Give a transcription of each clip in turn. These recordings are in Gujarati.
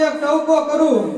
એક ટવકો કરું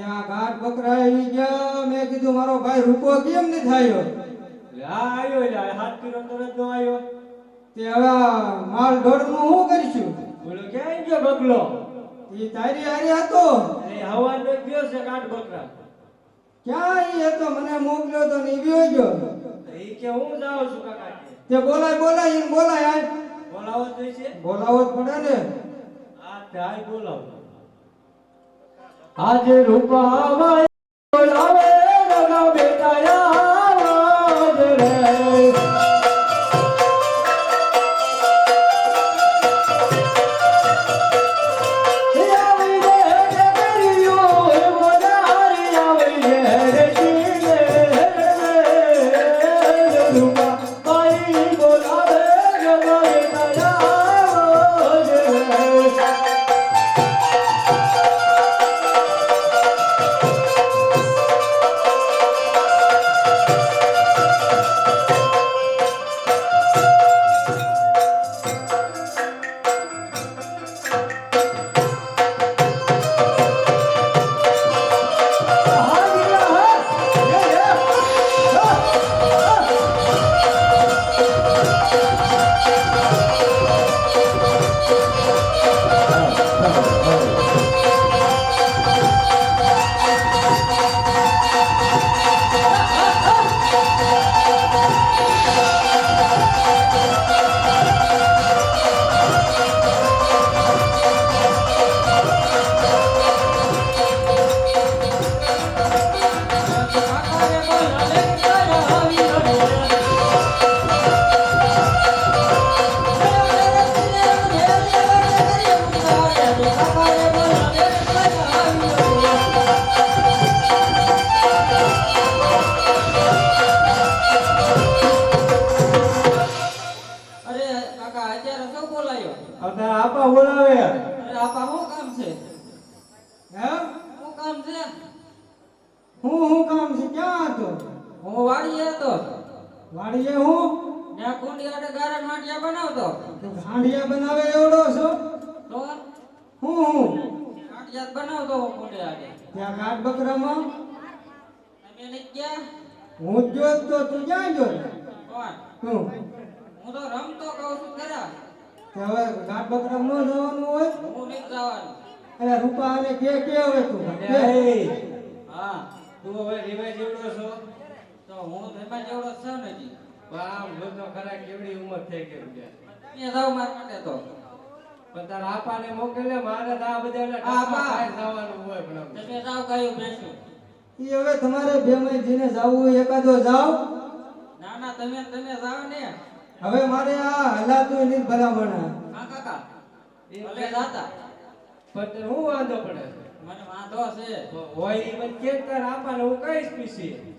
ત્યાં ઘાટ બકરા આવી ગયા. મેં કીધું મારો ભાઈ રૂપો કેમ નહીં થયો? આવ્યો લ્યા હાથ કિલો તરત નો આયો તે હવે માલ ઢોરનું શું કરીશું? બોલો ક્યાં ગયો બકલો એ તારી હારી હતો? એ હવા નો ગયો છે કાઠ બકરા ક્યાં એ હતો? મને મોકલ્યો તો ને ઈ ગયો એ કે હું જાઉં છું કાકા તે બોલાય બોલાય બોલાય આય બોલાવો જ જોઈશે બોલાવો જ પડે ને. આ થાય બોલાવો. આજે રૂપાવાય બોલાવે હું હું કામ છે? ક્યાં હતો? હું વાડીએ હતો. વાડીએ હું? ત્યાં કુંડી આડે ગારા માટિયા બનાવતો. ગાંડિયા બનાવે એવડો છો? તો હું હું? માટિયા બનાવતો હું કુંડી આડે ત્યાં ઘાટ બકરામાં? તમે ને ક્યાં હું જો તો તું ક્યાં જો કોણ? તું હું તો રમતો કહું છું ખરા. હવે ઘાટ બકરામાં ન જવાનું હોય? હું નહીં જવાનું. અરે રૂપા અને કે કે હવે તું? કે. હા તું હવે રીવાય જેવડો છો તો હું તેમાં જેવડો છો ને જી. આમ જોતો ખરા કેવડી ઉંમર થઈ ગઈ છે. એ જાવ માર માટે તો. પણ તારા આપાને મોકલે મારે તો આ બધા આ આપા. જવાનું હોય પણ તમે જાવ કયું બેસું એ હવે તમારે બે માં જેને જાવું હોય એકાદો જાવ. ના ના તમે તમે જાવ ને. હવે મારે આ હલાતું નહીં ભલામણ. હા કાકા. એ ભલે જાતા. પણ તને હું વાંધો પડે? મને વાંધો છે. હોય એ મને કે તાર આપા હું કહીશ પીસી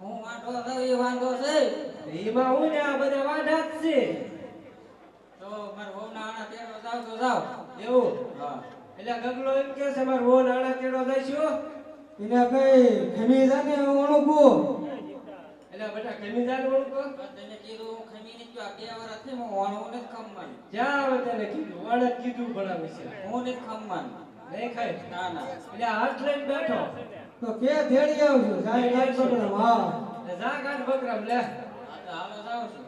હું વાંધો થયો એ વાંધો છે. એમાં હું ને આ બધા વાંધા જ છે. તો મારા વહુના આણા તેડવા જાવ તો જાવ. એવું? હા. એટલે ગગલો એમ કે છે મારો વો નાણા જાય છો એને કઈ ખમી જાને ઓળખું એટલે બેટા કમી જાન ઓળખો? તને કીધું હું ખમી ને આ બે વાર થઈ હું વાણું ને ખમવાન. જ્યાં આવે તેને કીધું વાણે કીધું ભણાવે છે. હું ને ખમવાન. નહીં ખાય? ના ના. એટલે હાથ લઈને બેઠો. તો કે તેડી આવજો સાહેબ કાંઈ પકડો હા એટલે જા કાઢ બકરામ લે. હાલો જાઉં છું.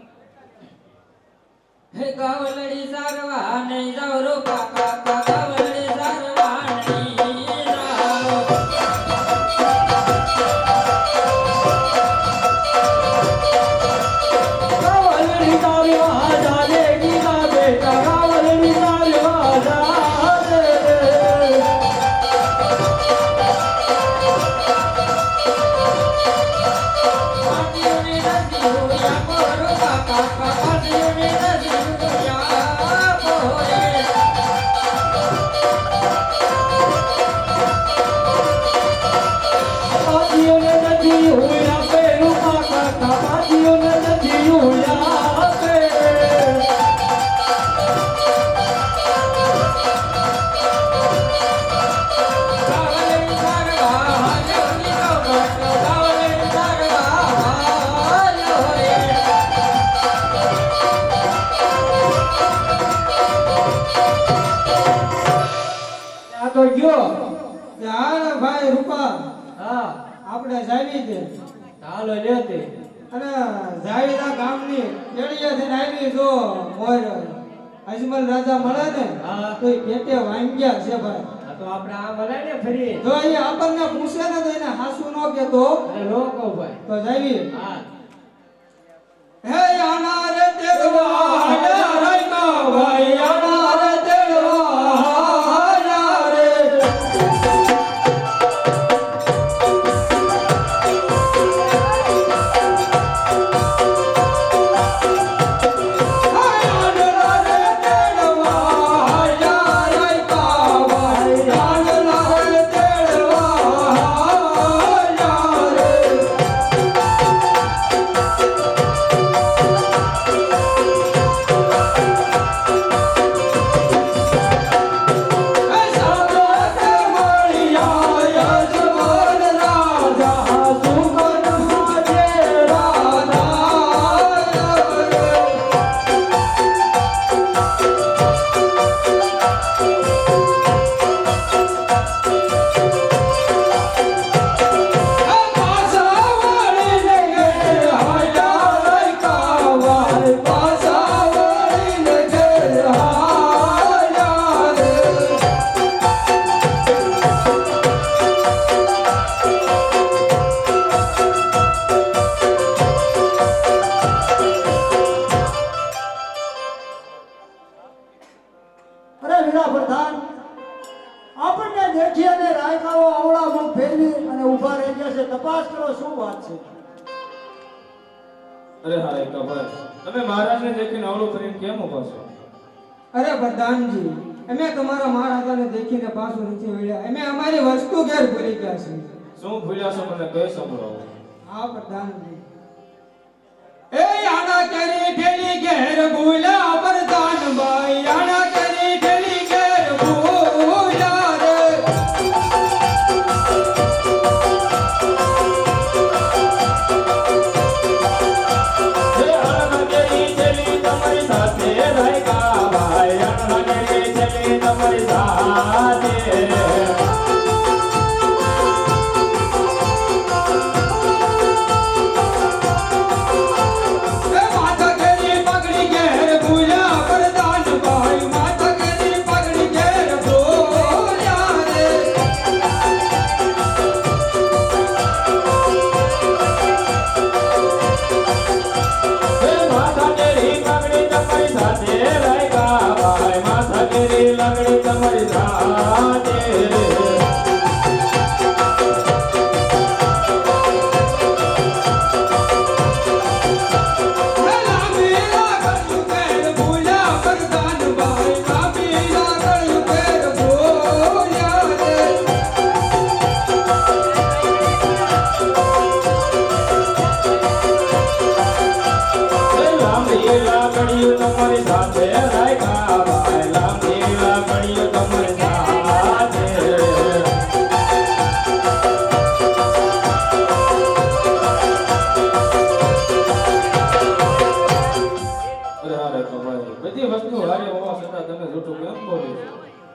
હે ગાવલડી સારવા નહીં જાવી છે. હાલો લ્યો તે. અને જાવીના ગામની કેળિયાથી આવી જો મોર અજમલ રાજા મળે ને હા. તો એ પેટે વાંગ્યા છે ભાઈ. તો આપણે આ મળે ને ફરી. જો એ આપણને પૂછે ને તો એને હાસુ નો કેતો અરે નો કહું ભાઈ. તો જાવી હા. હે આના રે દેખી અને રાયકાઓ આવડા મુખ ફેરવી અને ઊભા રહી ગયા છે. તપાસ કરો શું વાત છે? અરે હા એક ભાઈ તમે મહારાજને દેખીને અવળું કરીને કેમ ઊભા છો? અરે પ્રધાનજી અમે તમારા મહારાજાને દેખીને પાછું નથી વળ્યા. અમે અમારી વસ્તુ ઘેર ભૂલી ગયા છે શું ભૂલ્યા છો મને કહી સંભળાવો હા પ્રધાનજી. એ આના કરી ઠેલી ઘેર ભૂલ્યા પ્રધાન ભાઈ આના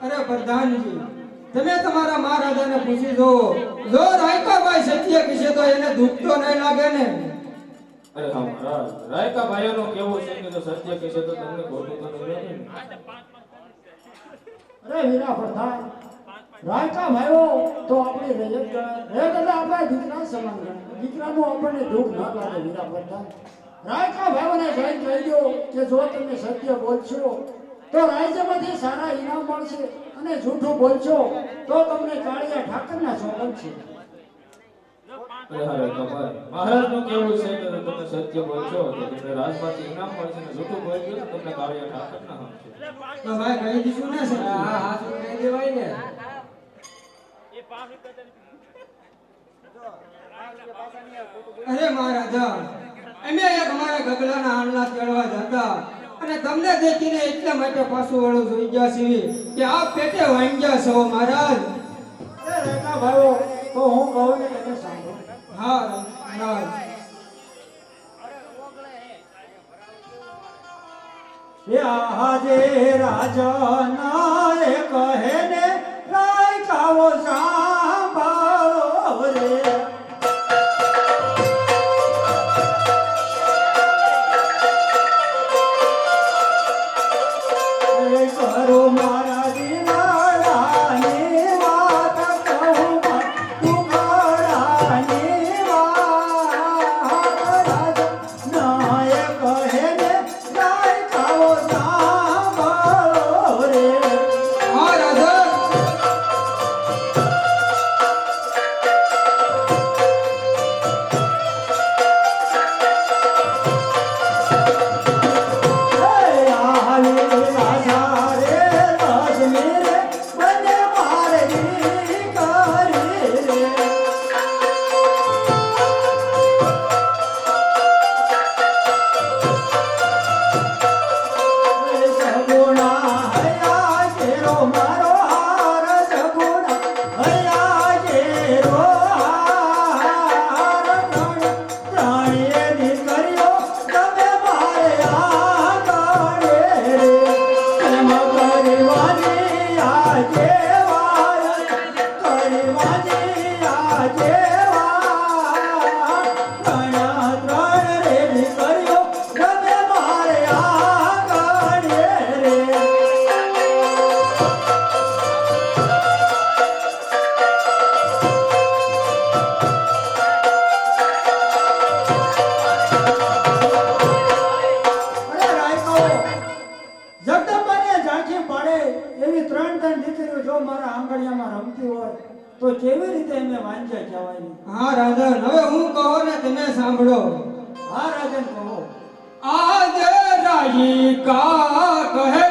અરે પ્રધાનજી, તમે તમારા મહારાજાને પૂછી જો જો રાયકાભાઈ સત્ય કહેશે તો એને દુઃખ તો નહીં લાગે ને. અરે સત્ય બોલશો, તો રાજ્યમાંથી સારા ઇનામ મળશે અને જૂઠું બોલશો, તો તમને કાળિયા ઠાકરના સોગંદ છે. અરે હા રાયકા ભાઈ મહારાજનું કેવું છે કે તમે સત્ય બોલશો તો તમને રાજમાંથી ઇનામ મળશે ને જૂઠું બોલશો તો તમને કાળિયા ઠાકર ના હમશે તો ભાઈ કહી દીધું ને સત્ય હા હા શું કહી દેવાય ને. અરે મહારાજા અમે એક મારા ગગલાના આંડલા ચડવા જતા અને તમને દેખીને એટલા માટે પાછું વાળું જોઈ ગયા છીએ કે આ પેટે વાંગ્યા છો મહારાજ. રેતા ભાઈઓ તો હું કહું ને તમે સાંભળો હા મહારાજ આજે રાજા ના કહે ને રાયકાઓ સાંભળો હા રાજન હવે હું કહો ને તમે સાંભળો. હા રાજન કહો. આજે રાઈ કા કહે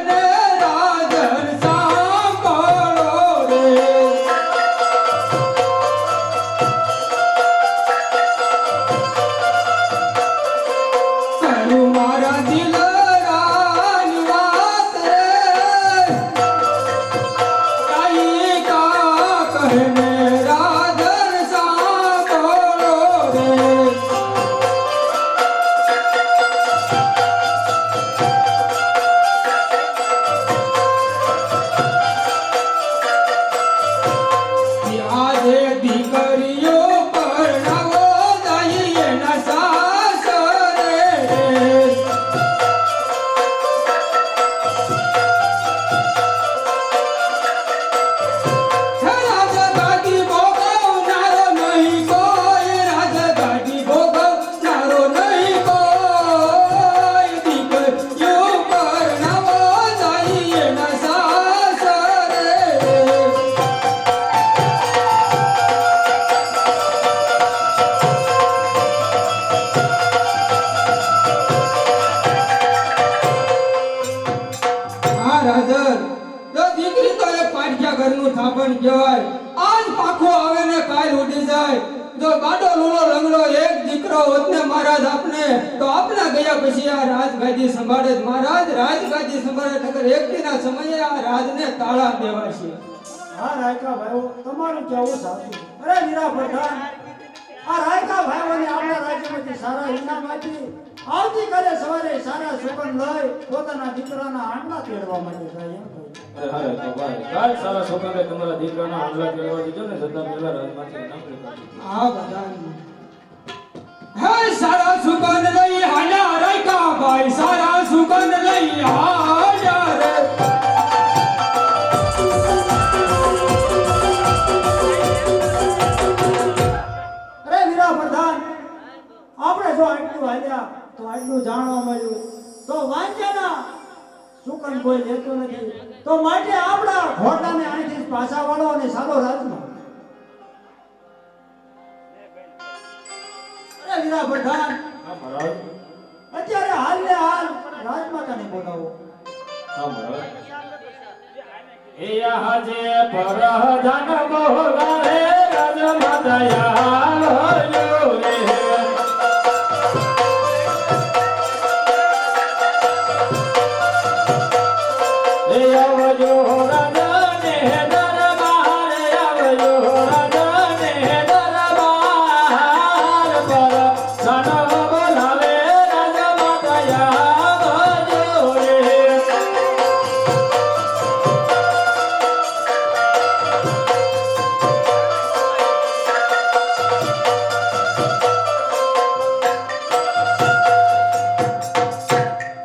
હા રાયકા ભાઈઓ તમારું કેવું સાચું. અરે વીરા પ્રધાન આ રાયકા ભાઈઓને આપણા રાજ્યમાંથી સારા ઇનામ આપી આવતીકાલે સવારે સારા સુગંધ લઈ પોતાના દીકરાના આંડલા તેડવા માટે જાય એમ અરે હારે તો ભાઈ. કાલ સારા છોકરાને તમારા દીકરાના હામલા કરવા દીધો ને જતા પહેલા રાજમાંથી ઇનામ લેતા દીધું. આ હે સારા સુગંધ લઈ હાલ્યા રાયકા ભાઈ સારા સુગંધ લઈ હાલ્યા આટલું હાલ્યા તો આટલું જાણવા મળ્યું. તો વાંચ્યાના સુકન કોઈ લેતું નથી. તો માટે આપણા ઘોડાને અહીંથી પાછા વાળો અને સારો રાજમાં. અરે વીરા અત્યારે હાલ ને હાલ રાજમાતાને બોલાવો? હા મહારાજ એ આજે પરધન બોલાવે